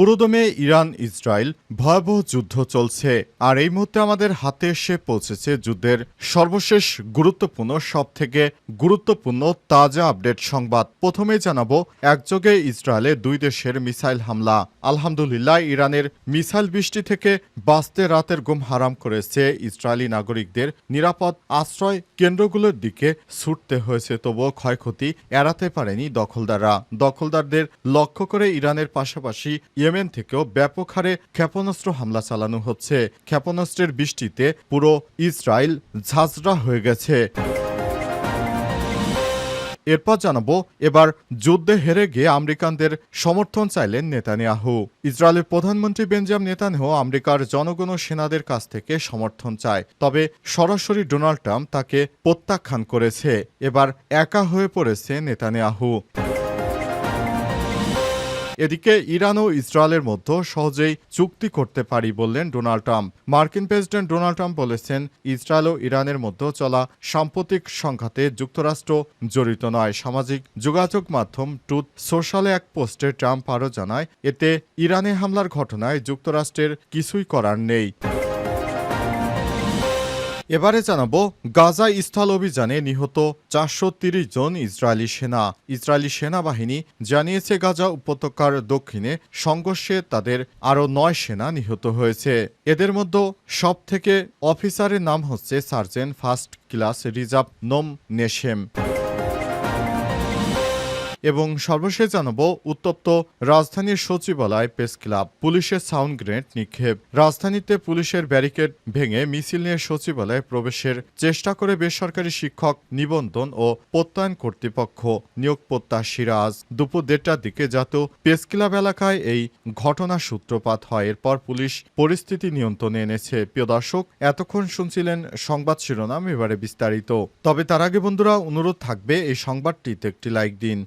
পুরোদমে Iran, Israel ভয়াবহ যুদ্ধ চলছে। আর এই মুহূর্তে আমাদের হাতে এসে পৌঁছেছে যুদ্ধের সর্বশেষ গুরুত্বপূর্ণ সব থেকে গুরুত্বপূর্ণ তাজা আপডেট সংবাদ। প্রথমে জানাব, একযোগে ইসরায়েলে দুই দেশের মিসাইল হামলা। আলহামদুলিল্লাহ, ইরানের মিসাইল বৃষ্টি থেকে বাঁচতে রাতের ঘুম হারাম করেছে ইসরায়েলি নাগরিকদের। নিরাপদ আশ্রয় কেন্দ্রগুলোর দিকে ছুটতে হয়েছে, তবুও ক্ষয়ক্ষতি এড়াতে পারেনি দখলদাররা। দখলদারদের লক্ষ্য করে ইরানের পাশাপাশি ইয়েমেন থেকেও ব্যাপক হারে ক্ষেপণাস্ত্র হামলা চালানো হচ্ছে। ক্ষেপণাস্ত্রের বৃষ্টিতে পুরো ইসরায়েল ঝাঁঝরা হয়ে গেছে। এরপর জানাব, এবার যুদ্ধে হেরে গিয়ে আমেরিকানদের সমর্থন চাইলেন নেতানিয়াহু। ইসরায়েলের প্রধানমন্ত্রী বেঞ্জাম নেতানিয়াহু আমেরিকার জনগণ সেনাদের কাছ থেকে সমর্থন চায়, তবে সরাসরি ডোনাল্ড ট্রাম্প তাকে প্রত্যাখ্যান করেছে। এবার একা হয়ে পড়েছে নেতানিয়াহু। এদিকে ইরান ও ইসরায়েলের মধ্যে সহজেই চুক্তি করতে পারি বললেন ডোনাল্ড ট্রাম্প। মার্কিন প্রেসিডেন্ট ডোনাল্ড ট্রাম্প বলেছেন, ইসরায়েল ও ইরানের মধ্যে চলা সাম্প্রতিক সংঘাতে যুক্তরাষ্ট্র জড়িত নয়। সামাজিক যোগাযোগ মাধ্যম টুথ সোশ্যালে এক পোস্টে ট্রাম্প আরও জানায়, এতে ইরানে হামলার ঘটনায় যুক্তরাষ্ট্রের কিছুই করার নেই। এবারে জানাব, গাজা স্থল অভিযানে নিহত চারশো জন ইসরায়েলি সেনা। ইসরায়েলি সেনাবাহিনী জানিয়েছে, গাজা উপত্যকার দক্ষিণে সংঘর্ষে তাদের আরও নয় সেনা নিহত হয়েছে। এদের মধ্যে সব থেকে অফিসারের নাম হচ্ছে সার্জেন্ট ফার্স্ট ক্লাস রিজার্ভ নোম নেশেম। এবং সর্বশেষ জানাব উত্তপ্ত রাজধানীর সচিবালয় প্রেস ক্লাব। পুলিশের সাউন্ড গ্রেনেড নিক্ষেপ। রাজধানীতে পুলিশের ব্যারিকেড ভেঙে মিছিল নিয়ে সচিবালয়ে প্রবেশের চেষ্টা করে বেসরকারি শিক্ষক নিবন্ধন ও প্রত্যয়ন কর্তৃপক্ষ। নিয়োগ প্রত্যাশীরা আজ দুপুর দেড়টার দিকে জাতীয় প্রেস ক্লাব এলাকায় এই ঘটনা সূত্রপাত হয়। এরপর পুলিশ পরিস্থিতি নিয়ন্ত্রণে এনেছে। প্রিয় দর্শক, এতক্ষণ শুনছিলেন সংবাদ শিরোনাম, এবারে বিস্তারিত। তবে তার আগে বন্ধুরা, অনুরোধ থাকবে এই সংবাদটিতে একটি লাইক দিন।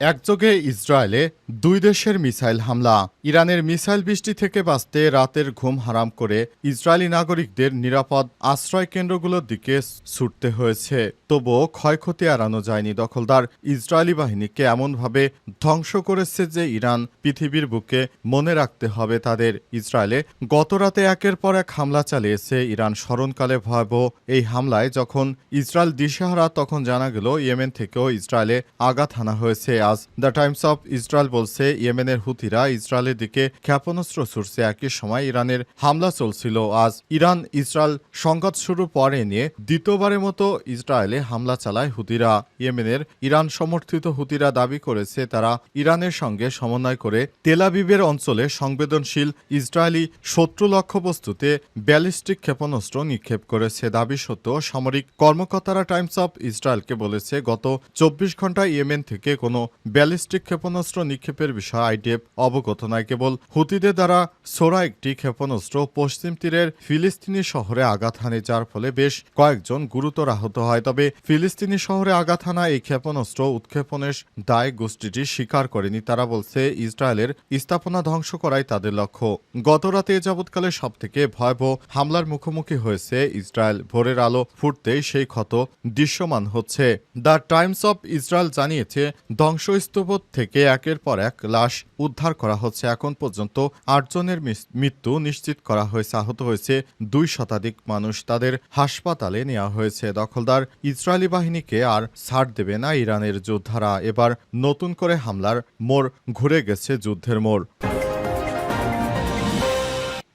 একযোগে ইসরায়েলে দুই দেশের মিসাইল হামলা। ইরানের মিসাইল বৃষ্টি থেকে বাঁচতে রাতের ঘুম হারাম করে ইসরায়েলি নাগরিকদের নিরাপদ আশ্রয় কেন্দ্রগুলোর দিকে ছুটতে হয়েছে। তবুও ক্ষয়ক্ষতি এড়ানো যায়নি দখলদার। ইসরায়েলি বাহিনীকে এমনভাবে ধ্বংস করেছে যে ইরান পৃথিবীর বুকে মনে রাখতে হবে তাদের। ইসরায়েলে গতরাতে একের পর এক হামলা চালিয়েছে ইরান। স্মরণকালে ভয়াবহ এই হামলায় যখন ইসরায়েল দিশেহারা, তখন জানা গেল ইয়েমেন থেকেও ইসরায়েলে আঘাত হানা হয়েছে। আজ দ্য টাইমস অফ ইসরায়েল বলছে, ইয়েমেনের হুথিরা ইসরায়েলের দিকে ক্ষেপণাস্ত্র ছুটছে একই সময় ইরানের হামলা চলছিল। আজ ইরান ইসরায়েল সংঘাত শুরু পরে নিয়ে দ্বিতীয়বারের মতো ইসরায়েলে হামলা চালায় হুতিরা। ইয়েমেনের ইরান সমর্থিত হুতিরা দাবি করেছে তারা ইরানের সঙ্গে সমন্বয় করে তেলাবিবের অঞ্চলে সংবেদনশীল ইসরায়েলি শত্রু লক্ষ্যবস্তুতে ব্যালিস্টিক ক্ষেপণাস্ত্র নিক্ষেপ করেছে। দাবি সত্ত্বেও সামরিক কর্মকর্তারা টাইমস অফ ইসরায়েলকে বলেছে, গত চব্বিশ ঘন্টায় ইয়েমেন থেকে কোনো ব্যালিস্টিক ক্ষেপণাস্ত্র নিক্ষেপের বিষয়ে আইডিএফ অবগত নয় কেবল হুতিদের দ্বারা সোরা একটি ক্ষেপণাস্ত্র পশ্চিম তীরের ফিলিস্তিনি শহরে আঘাত হানে, যার ফলে বেশ কয়েকজন গুরুতর আহত হয়। তবে ফিলিস্তিনি শহরে আঘাত হানা এই ক্ষেপণাস্ত্র উৎক্ষেপণের দায় গোষ্ঠীটি স্বীকার করেনি। তারা বলছে, ইসরায়েলের স্থাপনা ধ্বংস করাই তাদের লক্ষ্য। গতরাতে এ যাবৎকালে সব থেকে ভয়াবহ হামলার মুখোমুখি হয়েছে ইসরায়েল। ভোরের আলো ফুটতেই সেই ক্ষত দৃশ্যমান হচ্ছে। দ্য টাইমস অফ ইসরায়েল জানিয়েছে ধ্বংসস্তূপ থেকে একের পর এক লাশ উদ্ধার করা হচ্ছে। এখন পর্যন্ত আটজনের মৃত্যু নিশ্চিত করা হয়েছে। আহত হয়েছে দুই শতাধিক মানুষ। তাদের হাসপাতালে নেওয়া হয়েছে। দখলদার ইসরায়েলি বাহিনীকে আর ছাড় দেবে না ইরানের যোদ্ধারা। এবার নতুন করে হামলার মোড় ঘুরে গেছে যুদ্ধের মোড়।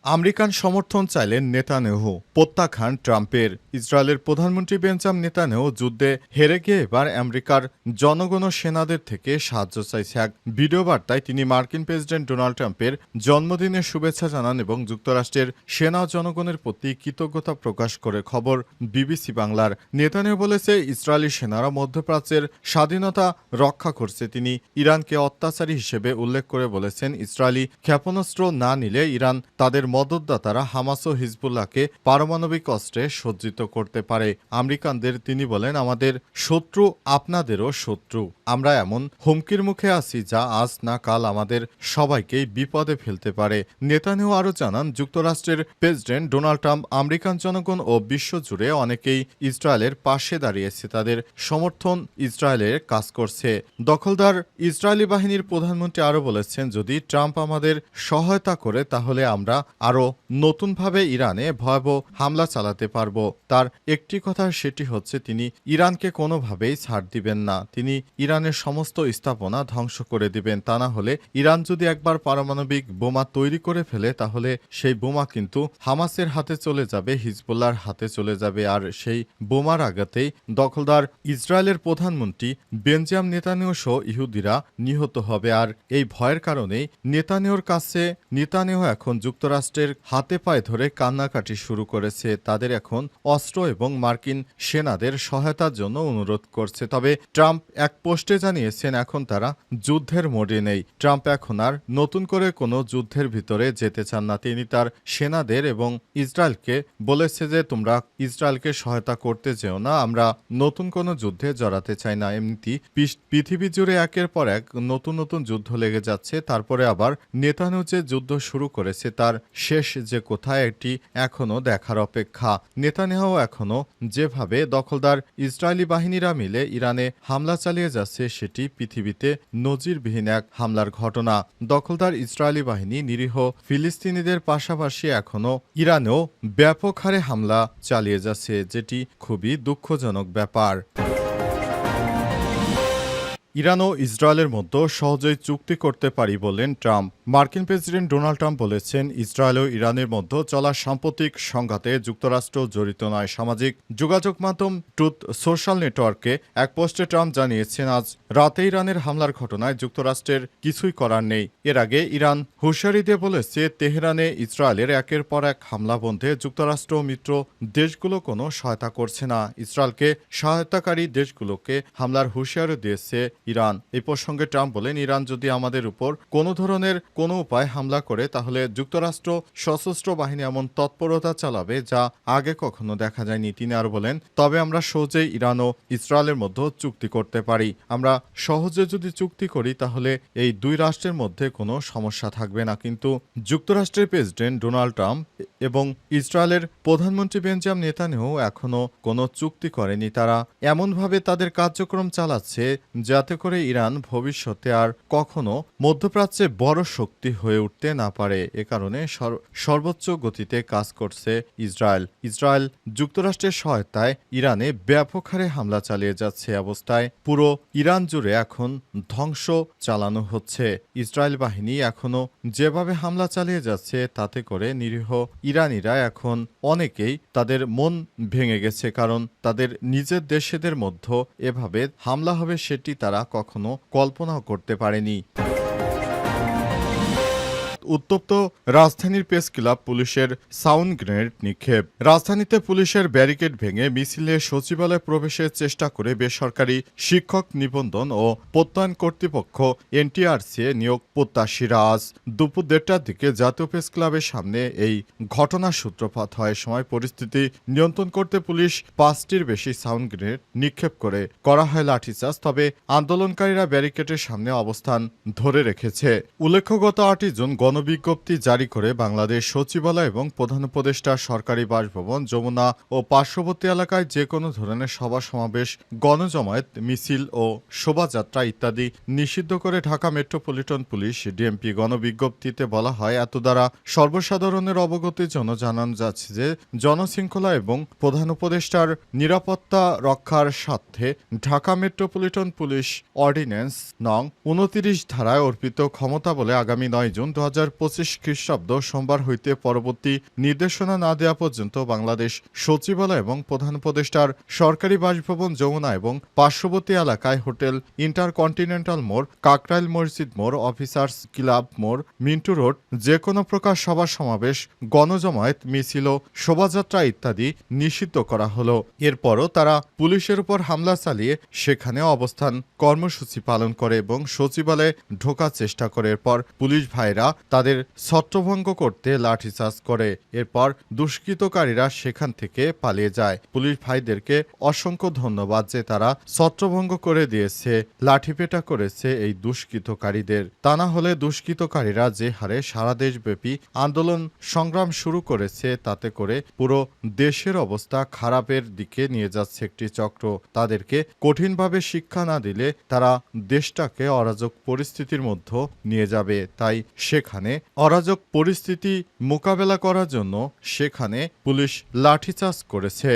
আমেরিকান সমর্থন চাইলেন নেতানেহু, প্রত্যাখ্যান ট্রাম্পের। ইসরায়েলের প্রধানমন্ত্রী বেঞ্জাম নেতানেহু যুদ্ধে হেরে গিয়ে এবার আমেরিকার জনগণ সেনাদের থেকে সাহায্য চাইছে। এক ভিডিও বার্তায় তিনি মার্কিন প্রেসিডেন্ট ডোনাল্ড ট্রাম্পের জন্মদিনের শুভেচ্ছা জানান এবং যুক্তরাষ্ট্রের সেনা জনগণের প্রতি কৃতজ্ঞতা প্রকাশ করে খবর বিবিসি বাংলার। নেতানিয়াহু বলেছে, ইসরায়েলি সেনারা মধ্যপ্রাচ্যের স্বাধীনতা রক্ষা করছে। তিনি ইরানকে অত্যাচারী হিসেবে উল্লেখ করে বলেছেন, ইসরায়েলি ক্ষেপণাস্ত্র না নিলে ইরান তাদের মদতদাতারা হামাস ও হিজবুল্লাহকে পারমাণবিক অস্ত্রে সজ্জিত করতে পারে। আমেরিকানদের তিনি বলেন, আমাদের শত্রু আপনাদেরও শত্রু। আমরা এমন হুমকির মুখে আছি যা আজ না কাল আমাদের সবাইকেই বিপদে ফেলতে পারে। নেতানিয়াহু আরও জানান, যুক্তরাষ্ট্রের প্রেসিডেন্ট ডোনাল্ড ট্রাম্প আমেরিকান জনগণ ও বিশ্বজুড়ে অনেকেই ইসরায়েলের পাশে দাঁড়িয়েছে। তাদের সমর্থন ইসরায়েলের কাজ করছে। দখলদার ইসরায়েলি বাহিনীর প্রধানমন্ত্রী আরও বলেছেন, যদি ট্রাম্প আমাদের সহায়তা করে, তাহলে আমরা আরও নতুনভাবে ইরানে ভয়াবহ হামলা চালাতে পারব। তার একটি কথা সেটি হচ্ছে, তিনি ইরানকে কোনোভাবেই ছাড় দিবেন না। তিনি ইরানের সমস্ত স্থাপনা ধ্বংস করে দিবেন। তা না হলে ইরান যদি একবার পারমাণবিক বোমা তৈরি করে ফেলে, তাহলে সেই বোমা কিন্তু হামাসের হাতে চলে যাবে হিজবুল্লার হাতে চলে যাবে। আর সেই বোমার আঘাতেই দখলদার ইসরায়েলের প্রধানমন্ত্রী বেঞ্জাম নেতানিয় সহ ইহুদিরা নিহত হবে। আর এই ভয়ের কারণেই নেতানিয়র কাছে নেতানিয় এখন যুক্তরাষ্ট্রের হাতে পায়ে ধরে কান্নাকাটি শুরু করেছে। তাদের এখন অস্ত্র এবং মার্কিন সেনাদের সহায়তার জন্য অনুরোধ করছে। তবে ট্রাম্প এক পোস্টে জানিয়েছেন, এখন তারা যুদ্ধের মোডে নেই। ট্রাম্প এখন আর নতুন করে কোনো যুদ্ধের ভিতরে যেতে চান না। তিনি তার সেনাদের এবং ইসরায়েলকে বলেছে যে, তোমরা ইসরায়েলকে সহায়তা করতে যেও না, আমরা নতুন কোনো যুদ্ধে জড়াতে চাই না। এমনিতে পৃথিবী জুড়ে একের পর এক নতুন নতুন যুদ্ধ লেগে যাচ্ছে। তারপরে আবার নেতানু যে যুদ্ধ শুরু করেছে, তার শেষ যে কোথায় এটি এখনও দেখার অপেক্ষা। নেতানিয়াহু এখনও যেভাবে দখলদার ইসরায়েলি বাহিনীরা মিলে ইরানে হামলা চালিয়ে যাচ্ছে, সেটি পৃথিবীতে নজিরবিহীন এক হামলার ঘটনা। দখলদার ইসরায়েলি বাহিনী নিরীহ ফিলিস্তিনিদের পাশাপাশি এখনও ইরানেও ব্যাপক হারে হামলা চালিয়ে যাচ্ছে, যেটি খুবই দুঃখজনক ব্যাপার। ইরান ও ইসরায়েলের মধ্যে সহজেই চুক্তি করতে পারি বললেন ট্রাম্প। মার্কিন প্রেসিডেন্ট ডোনাল্ড ট্রাম্প বলেছেন, ইসরায়েল ও ইরানের মধ্যে চলা সাম্প্রতিক সংঘাতে যুক্তরাষ্ট্র জড়িত নয়। সামাজিক যোগাযোগ মাধ্যম ট্রুথ সোশ্যাল নেটওয়ার্কে এক পোস্টে ট্রাম্প জানিয়েছেন, আজ রাতে ইরানের হামলার ঘটনায় যুক্তরাষ্ট্রের কিছুই করার নেই। এর আগে ইরান হুঁশিয়ারি দিয়ে বলেছে, তেহরানে ইসরায়েলের একের পর এক হামলা বন্ধে যুক্তরাষ্ট্র মিত্র দেশগুলো কোনো সহায়তা করছে না। ইসরায়েলকে সহায়তাকারী দেশগুলোকে হামলার হুঁশিয়ারি দিয়েছে ইরান। এই প্রসঙ্গে ট্রাম্প বলেন, ইরান যদি আমাদের উপর কোনো ধরনের কোনো উপায় হামলা করে, তাহলে যুক্তরাষ্ট্র সশস্ত্র বাহিনী এমন তৎপরতা চালাবে যা আগে কখনো দেখা যায়নি। তিনি আর বলেন, তবে আমরা সহজেই ইরান ও ইসরায়েলের মধ্যে চুক্তি করতে পারি। আমরা সহজে যদি চুক্তি করি, তাহলে এই দুই রাষ্ট্রের মধ্যে কোনো সমস্যা থাকবে না। কিন্তু যুক্তরাষ্ট্রের প্রেসিডেন্ট ডোনাল্ড ট্রাম্প এবং ইসরায়েলের প্রধানমন্ত্রী বেঞ্জাম নেতানিয়াহু এখনও কোনো চুক্তি করেনি। তারা এমনভাবে তাদের কার্যক্রম চালাচ্ছে যাতে করে ইরান ভবিষ্যতে আর কখনো মধ্যপ্রাচ্যে বড় শক্তি হয়ে উঠতে না পারে। এ কারণে সর্বোচ্চ গতিতে কাজ করছে ইসরায়েল। ইসরায়েল যুক্তরাষ্ট্রের সহায়তায় ইরানে ব্যাপক হারে হামলা চালিয়ে যাচ্ছে অবস্থায়। পুরো ইরান জুড়ে এখন ধ্বংস চালানো হচ্ছে। ইসরায়েল বাহিনী এখনও যেভাবে হামলা চালিয়ে যাচ্ছে তাতে করে নিরীহ ইরানিরা এখন অনেকেই তাদের মন ভেঙে গেছে, কারণ তাদের নিজের দেশেদের মধ্যে এভাবে হামলা হবে সেটি তারা কখনো কল্পনাও করতে পারেনি। উত্তপ্ত রাজধানীর প্রেস ক্লাব পুলিশের সাউন্ড গ্রেনেড নিক্ষেপ। রাজধানীতে পুলিশের ব্যারিকেড ভেঙে মিছিলে সচিবালয়ে প্রবেশের চেষ্টা করে বেসরকারি শিক্ষক নিবন্ধন ও প্রত্যয়ন কর্তৃপক্ষ এনটিআরসি নিয়োগ প্রত্যাশীরা আজ দুপুর দেড়টার দিকে জাতীয় প্রেস ক্লাবের সামনে এই ঘটনার সূত্রপাত হয়। সময় পরিস্থিতি নিয়ন্ত্রণ করতে পুলিশ পাঁচটির বেশি সাউন্ড গ্রেনেড নিক্ষেপ করে। করা হয় লাঠিচার্জ, তবে আন্দোলনকারীরা ব্যারিকেডের সামনে অবস্থান ধরে রেখেছে। উল্লেখ্য গত আটই জুন গণবিজ্ঞপ্তি জারি করে বাংলাদেশ সচিবালয় এবং প্রধান উপদেষ্টা সরকারি বাসভবন, যমুনা ও পার্শ্ববর্তী এলাকায় যে কোনো ধরনের সভা সমাবেশ, গণজমায়েত, মিছিল ও শোভাযাত্রা ইত্যাদি নিষিদ্ধ করে ঢাকা মেট্রোপলিটন পুলিশ ডিএমপি গণবিজ্ঞপ্তিতে বলা হয় এত দ্বারা সর্বসাধারণের অবগতির জন্য জানানো যাচ্ছে যে জনশৃঙ্খলা এবং প্রধান উপদেষ্টার নিরাপত্তা রক্ষার স্বার্থে ঢাকা মেট্রোপলিটন পুলিশ অর্ডিন্যান্স নং উনতিরিশ ধারায় অর্পিত ক্ষমতা বলে আগামী নয় জুন দু হাজার পঁচিশ খ্রিস্টাব্দ সোমবার হইতে পরবর্তী নির্দেশনা না দেওয়া পর্যন্ত বাংলাদেশ সচিবালয় এবং প্রধান উপদেষ্টার সরকারি বাসভবন, যমুনা এবং পার্শ্ববর্তী এলাকায় হোটেল ইন্টারকন্টিনেন্টাল মোড়, কাকরাইল মসজিদ মোড়, অফিসার্স ক্লাব মোড়, মিন্টু রোড যে কোনো প্রকার সভা সমাবেশ, গণজমায়েত, মিছিল, শোভাযাত্রা ইত্যাদি নিষিদ্ধ করা হলো। এরপরও তারা পুলিশের উপর হামলা চালিয়ে সেখানে অবস্থান কর্মসূচি পালন করে এবং সচিবালয়ে ঢোকার চেষ্টা করে। এরপর পুলিশ ভাইরা তাদের ছত্রভঙ্গ করতে লাঠিচার্জ করে। এরপর দুষ্কৃতকারীরা সেখান থেকে পালিয়ে যায়। পুলিশ ভাইদেরকে অসংখ্য ধন্যবাদ যে তারা ছত্রভঙ্গ করে দিয়েছে, লাঠিপেটা করেছে এই দুষ্কৃতকারীদের। তা না হলে দুষ্কৃতকারীরা যে হারে সারা দেশব্যাপী আন্দোলন সংগ্রাম শুরু করেছে, তাতে করে পুরো দেশের অবস্থা খারাপের দিকে নিয়ে যাচ্ছে একটি চক্র। তাদেরকে কঠিনভাবে শিক্ষা না দিলে তারা দেশটাকে অরাজক পরিস্থিতির মধ্যে নিয়ে যাবে। তাই সেখানে অরাজক পরিস্থিতি মোকাবেলা করার জন্য সেখানে পুলিশ লাঠিচার্জ করেছে।